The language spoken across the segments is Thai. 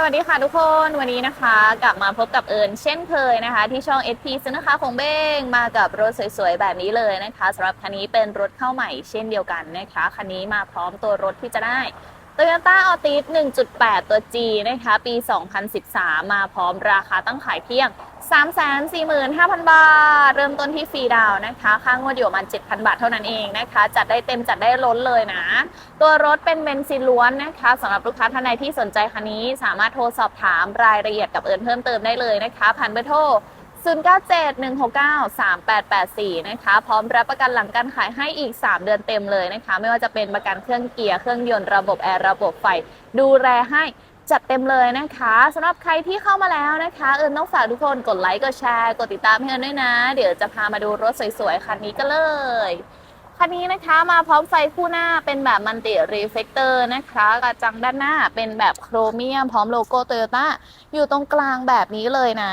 สวัสดีค่ะทุกคนวันนี้นะคะ กลับมาพบกับเอิญเช่นเคยนะคะ ที่ช่อง SP ซื้อนะคะของเบ้งมากับรถสวยๆ แบบนี้เลยนะคะสำหรับคันนี้เป็นรถเข้าใหม่เช่นเดียวกันนะคะ คันนี้มาพร้อมตัวรถที่จะได้ Toyota Altis 1.8 ตัว G นะคะ ปี 2013 มาพร้อมราคาตั้งขายเพียง 345,000 บาท เริ่มต้นที่ฟรีดาวน์นะคะ ค่างวดอยู่ประมาณ 7,000 บาทเท่านั้นเองนะคะ จัดได้เต็มจัดได้ล้นเลยนะ ตัวรถเป็นเบนซินล้วนนะคะสำหรับลูกค้าท่านใดที่สนใจคันนี้ สามารถโทรสอบถามรายละเอียดกับเอิญเพิ่มเติมได้เลยนะคะ ผ่านเบอร์โทร 0971693884 นะคะ พร้อมรับประกันหลังการขายให้อีก 3 เดือนเต็มเลยนะคะ ไม่ว่าจะเป็นประกันเครื่องเกียร์ เครื่องยนต์ระบบแอร์ระบบไฟ ดูแลให้จัดเต็มเลยนะคะสำหรับใครที่เข้ามาแล้วนะคะ เอิญต้องฝากทุกคนกดไลค์กดแชร์ กดติดตามให้เอิญด้วยนะ เดี๋ยวจะพามาดูรถสวยๆ คันนี้กันเลย คันนี้นะคะมาพร้อมไฟคู่หน้าเป็นแบบมันติรีเฟกเตอร์นะคะกระจังด้านหน้าเป็นแบบโครเมียม พร้อมโลโก้โตโยต้าอยู่ตรงกลางแบบนี้เลยนะ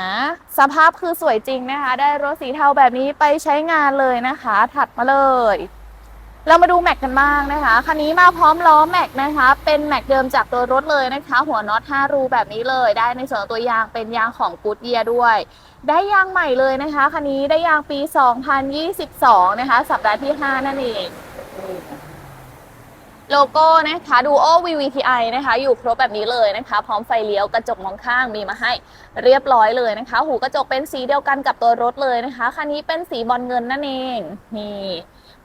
สภาพคือสวยจริงนะคะ ได้รถสีเทาแบบนี้ไปใช้งานเลยนะคะ ถัดมาเลย เรามาดูแม็กกันบ้างนะคะ คันนี้มาพร้อมล้อแม็กนะคะ เป็นแม็กเดิมจากตัวรถเลยนะคะ หัวน็อต 5 รูแบบนี้เลย ได้ในส่วนตัวยางเป็นยางของกูดเยียด้วย ได้ยางใหม่เลยนะคะ คันนี้ได้ยางปี 2022 นะคะ สัปดาห์ที่ 5 นั่นเองโลโก้นะคะดูโอ VVTI นะคะ อยู่ครบแบบนี้เลยนะคะ พร้อมไฟเลี้ยวกระจกมองข้างมีมาให้เรียบร้อยเลยนะคะ หูกระจกเป็นสีเดียวกันกับตัวรถเลยนะคะ คันนี้เป็นสีบอลเงินนั่นเองนี่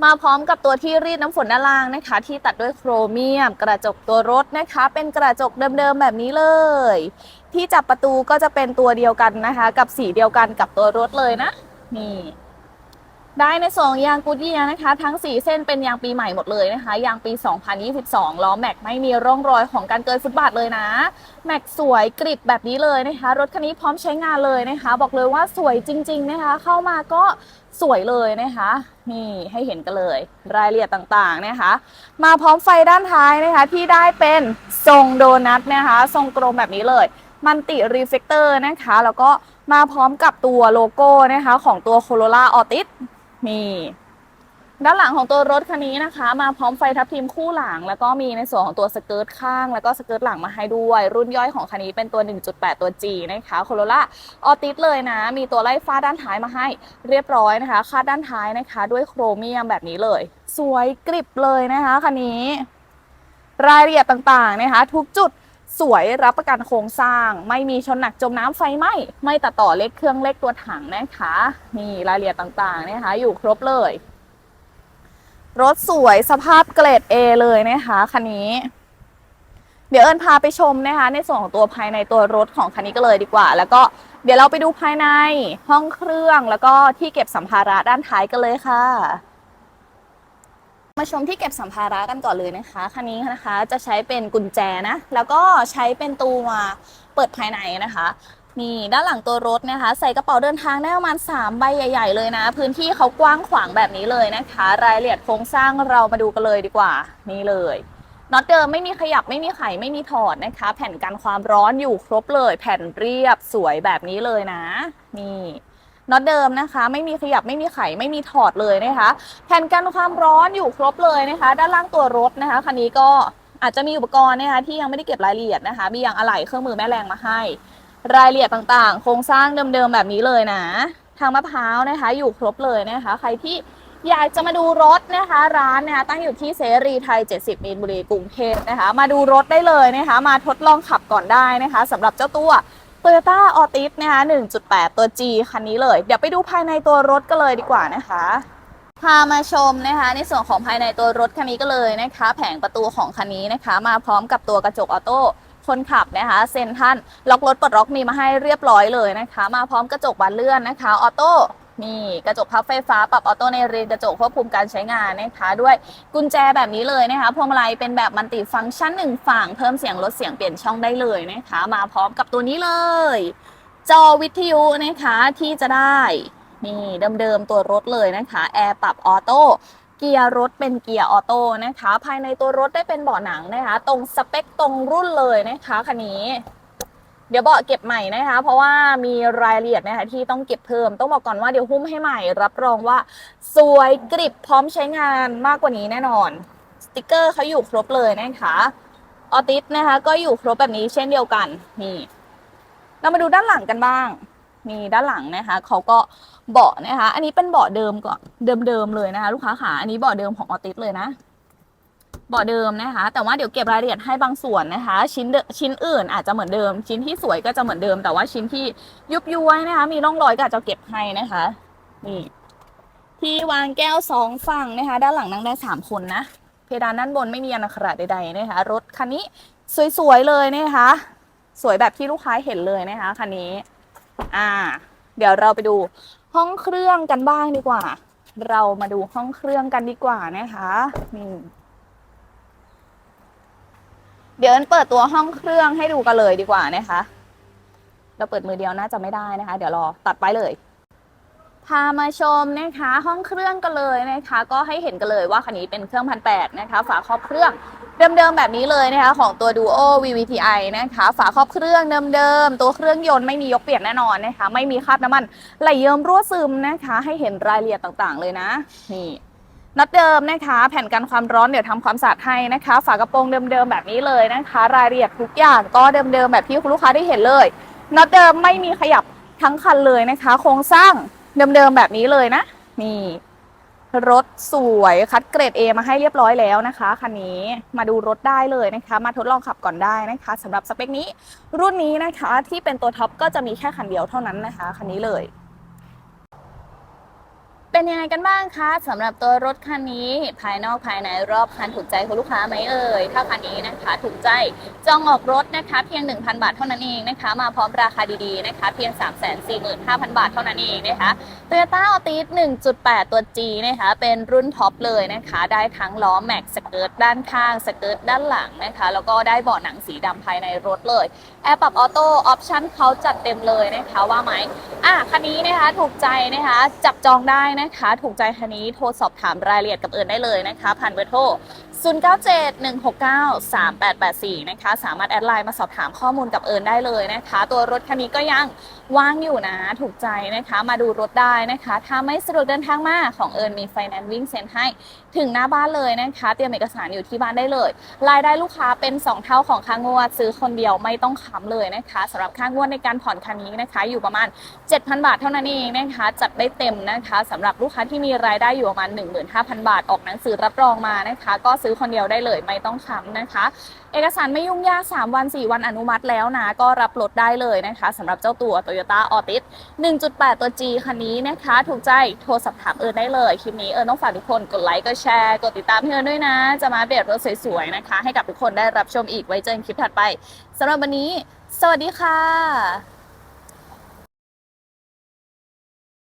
มาพร้อมกับตัวที่รีดน้ำฝนด้านล่างนะคะ ที่ตัดด้วยโครเมียม กระจกตัวรถนะคะ เป็นกระจกเดิมๆแบบนี้เลย ที่จับประตูก็จะเป็นตัวเดียวกันนะคะ กับสีเดียวกันกับตัวรถเลยนะ นี่ ได้ในสองยางกูดเยียนะคะ ทั้ง 4 เส้นเป็นยางปีใหม่หมดเลยนะคะยางปี 2022 ล้อแม็กไม่มีร่องรอยของการเกินฟุตบาทเลยนะ แม็กสวยกริบแบบนี้เลยนะคะ รถคันนี้พร้อมใช้งานเลยนะคะ บอกเลยว่าสวยจริง ๆนะคะ เข้ามาก็สวยเลยนะคะ นี่ให้เห็นกันเลย รายละเอียดต่างๆนะคะ มาพร้อมไฟด้านท้ายนะคะ ที่ได้เป็นทรงโดนัทนะคะ ทรงกลมแบบนี้เลยมันติรีเฟกเตอร์นะคะ แล้วก็มาพร้อมกับตัวโลโก้นะคะ ของตัว Corolla Altis นี่ด้านหลังของตัวรถคันนี้นะคะ มาพร้อมไฟทับทิมคู่หลัง แล้วก็มีในส่วนของตัวสเกิร์ตข้าง แล้วก็สเกิร์ตหลังมาให้ด้วย รุ่นย่อยของคันนี้เป็นตัว 1.8 ตัว G นะคะโคโรล่าออติสเลยนะ มีตัวไล่ฟ้าด้านท้ายมาให้เรียบร้อยนะคะ คาดด้านท้ายนะคะ ด้วยโครเมียมแบบนี้เลย สวยกริบเลยนะคะคันนี้ รายละเอียดต่างๆนะคะ ทุกจุด สวยรับประกันโครงสร้าง ไม่มีชนหนักจมน้ำไฟไหม้ไม่ตัดต่อเล็กเครื่องเล็กตัวถังนะคะนี่รายละเอียดต่างๆนะคะ อยู่ครบเลย รถสวยสภาพเกรด A เลยนะคะคันนี้ เดี๋ยวเอิญพาไปชมนะคะ ในส่วนของตัวภายในตัวรถของคันนี้ก็เลยดีกว่า แล้วก็เดี๋ยวเราไปดูภายในห้องเครื่องแล้วก็ที่เก็บสัมภาระด้านท้ายกันเลยค่ะ มาชมที่เก็บสัมภาระกันก่อนเลยนะคะ คันนี้นะคะจะใช้เป็นกุญแจนะ แล้วก็ใช้เป็นตัวเปิดภายในนะคะนี่ด้านหลังตัวรถนะคะ ใส่กระเป๋าเดินทางได้ประมาณ 3 ใบใหญ่ ๆ เลยนะ พื้นที่เขากว้างขวางแบบนี้เลยนะคะ รายละเอียดโครงสร้างเรามาดูกันเลยดีกว่า นี่เลยน็อตเดิมไม่มีขยับไม่มีไขไม่มีถอดนะคะ แผ่นกันความร้อนอยู่ครบเลย แผ่นเรียบสวยแบบนี้เลยนะ นี่ น็อตเดิมนะคะ ไม่มีขยับไม่มีไขไม่มีถอดเลยนะคะ แผ่นกันความร้อนอยู่ครบเลยนะคะ ด้านล่างตัวรถนะคะคันนี้ก็อาจจะมีอุปกรณ์นะคะที่ยังไม่ได้เก็บรายละเอียดนะคะ มีอย่างอะไหล่เครื่องมือแม่แรงมาให้ รายละเอียดต่างๆ โครงสร้างเดิมๆแบบนี้เลยนะทางมะพร้าวนะคะ อยู่ครบเลยนะคะ ใครที่อยากจะมาดูรถนะคะ ร้านนะคะตั้งอยู่ที่เสรีไทย 70มีนบุรีกรุงเทพนะคะ มาดูรถได้เลยนะคะ มาทดลองขับก่อนได้นะคะสำหรับเจ้าตัว Toyota Altis นะคะ1.8 ตัว G คันนี้เลย เดี๋ยวไปดูภายในตัวรถก็เลยดีกว่านะคะ พามาชมนะคะ ในส่วนของภายในตัวรถคันนี้ก็เลยนะคะ แผงประตูของคันนี้นะคะ มาพร้อมกับตัวกระจกออโต้คนขับนะคะ เซ็นทรันล็อกรถปลดล็อกมีมาให้เรียบร้อยเลยนะคะ มาพร้อมกระจกบานเลื่อนนะคะออโต้ นี่กระจกพับไฟฟ้าปรับออโต้ในเรียนกระจกควบคุมการใช้งานนะคะด้วยกุญแจแบบนี้เลยนะคะพวงมาลัยเป็นแบบมัลติฟังก์ชันหนึ่งฝั่งเพิ่มเสียงลดเสียงเปลี่ยนช่องได้เลยนะคะ มาพร้อมกับตัวนี้เลย จอวิทยุนะคะที่จะได้ นี่เดิมๆตัวรถเลยนะคะแอร์ปรับออโต้เกียร์รถเป็นเกียร์ออโต้นะคะ ภายในตัวรถได้เป็นเบาะหนังนะคะ ตรงสเปคตรงรุ่นเลยนะคะคันนี้ เดี๋ยวเบาะเก็บใหม่นะคะ เพราะว่ามีรายละเอียดนะคะที่ต้องเก็บเพิ่ม ต้องบอกก่อนว่าเดี๋ยวหุ้มให้ใหม่ รับรองว่า สวยกริบพร้อมใช้งานมากกว่านี้แน่นอน สติกเกอร์เขาอยู่ครบเลยนะคะออติสนะคะ ก็อยู่ครบแบบนี้เช่นเดียวกันนี่เรามาดูด้านหลังกันบ้างนี่ด้านหลังนะคะเขาก็เบาะนะคะ อันนี้เป็นเบาะเดิมก่อนเดิมๆเลยนะคะ ลูกค้าขาอันนี้เบาะเดิมของออติสเลยนะ บาะเดิมนะคะ แต่ว่าเดี๋ยวเก็บรายละเอียดให้บางส่วนนะคะ ชิ้นชิ้นอื่นอาจจะเหมือนเดิม ชิ้นที่สวยก็จะเหมือนเดิม แต่ว่าชิ้นที่ยุบย้วยนะคะ มีร่องรอยก็อาจจะเก็บให้นะคะนี่ที่วางแก้วสองฝั่งนะคะ ด้านหลังนั่งได้สามคนนะเพดานด้านบนไม่มีอนาขราใดๆนะคะ รถคันนี้สวยๆเลยนะคะ สวยแบบที่ลูกค้าเห็นเลยนะคะคันนี้อ่า เดี๋ยวเราไปดูห้องเครื่องกันบ้างดีกว่า เรามาดูห้องเครื่องกันดีกว่านะคะนี่ เดี๋ยวเปิดตัวห้องเครื่องให้ดูกันเลยดีกว่านะคะ เราเปิดมือเดียวน่าจะไม่ได้นะคะ เดี๋ยวรอตัดไปเลย พามาชมนะคะ ห้องเครื่องกันเลยนะคะ ก็ให้เห็นกันเลยว่าคันนี้เป็นเครื่องพันแปดนะคะ ฝาครอบเครื่องเดิมๆแบบนี้เลยนะคะ ของตัว Duo VVTi นะคะ ฝาครอบเครื่องเดิมๆตัวเครื่องยนต์ไม่มียกเปลี่ยนแน่นอนนะคะ ไม่มีคราบน้ำมันไหลเยิ้มรั่วซึมนะคะ ให้เห็นรายละเอียดต่างๆ เลยนะนี่ น็อตเดิมนะคะ แผ่นกันความร้อนเดี๋ยวทำความสะอาดให้นะคะ ฝากระโปรงเดิมๆแบบนี้เลยนะคะ รายละเอียดทุกอย่างก็เดิมๆแบบที่คุณลูกค้าได้เห็นเลยน็อตเดิมไม่มีขยับทั้งคันเลยนะคะ โครงสร้างเดิมๆแบบนี้เลยนะนี่รถสวยคัดเกรด A มาให้เรียบร้อยแล้วนะคะคันนี้มาดูรถได้เลยนะคะ มาทดลองขับก่อนได้นะคะสำหรับสเปคนี้ รุ่นนี้นะคะที่เป็นตัวท็อปก็จะมีแค่คันเดียวเท่านั้นนะคะคันนี้เลย เป็นยังไงกันบ้างคะสำหรับตัวรถคันนี้ ภายนอกภายในรอบคันถูกใจคุณลูกค้าไหมเอ่ยถ้าคันนี้นะคะถูกใจจองออกรถนะคะ เพียง 1,000 บาทเท่านั้นเองนะคะ มาพร้อมราคาดีๆนะคะ เพียง 345,000 บาทเท่านั้นเองนะคะ Toyota Altis 1.8 ตัว G นะคะ เป็นรุ่นท็อปเลยนะคะ ได้ทั้งล้อแม็กสเกิร์ตด้านข้างสเกิร์ตด้านหลังนะคะ แล้วก็ได้เบาะหนังสีดำภายในรถเลยแอร์ปรับออโต้ออปชั่นเขาจัดเต็มเลยนะคะว่าไหมอะคันนี้นะคะถูกใจนะคะจับจองได้นะคะ ถูกใจคันนี้โทรสอบถามรายละเอียดกับเอิญได้เลยนะคะ ผ่านเบอร์โทร 0971693884 นะคะ สามารถแอดไลน์มาสอบถามข้อมูลกับเอิญได้เลยนะคะ ตัวรถคันนี้ก็ยัง ว่างอยู่นะถูกใจนะคะ มาดูรถได้นะคะ ถ้าไม่สะดวกเดินทางมาของเอิญมีไฟแนนซ์วิ่งเซ็นให้ถึงหน้าบ้านเลยนะคะ เตรียมเอกสารอยู่ที่บ้านได้เลยรายได้ลูกค้าเป็น 2 เท่าของค่างวด ซื้อคนเดียวไม่ต้องค้ำเลยนะคะสำหรับค่างวดในการผ่อนคันนี้นะคะ อยู่ประมาณ 7,000 บาทเท่านั้นเองนะคะจัดได้เต็มนะคะสำหรับลูกค้าที่มีรายได้อยู่ประมาณ 15,000 บาทออกหนังสือรับรองมานะคะ ก็ซื้อคนเดียวได้เลยไม่ต้องค้ำนะคะ เอกสารไม่ยุ่งยาก3วัน4วันอนุมัติแล้วนะก็รับรถได้เลยนะคะสำหรับเจ้าตัว Toyota Altis 1.8 ตัว G คันนี้นะคะ ถูกใจโทรสอบถามเอิร์นได้เลย คลิปนี้เอิร์นต้องฝากทุกคนกดไลค์กดแชร์กดติดตามเพื่อนด้วยนะ จะมาเปิดรถสวยๆนะคะ ให้กับทุกคนได้รับชมอีกไว้เจอกันคลิปถัดไปสำหรับวันนี้ สวัสดีค่ะ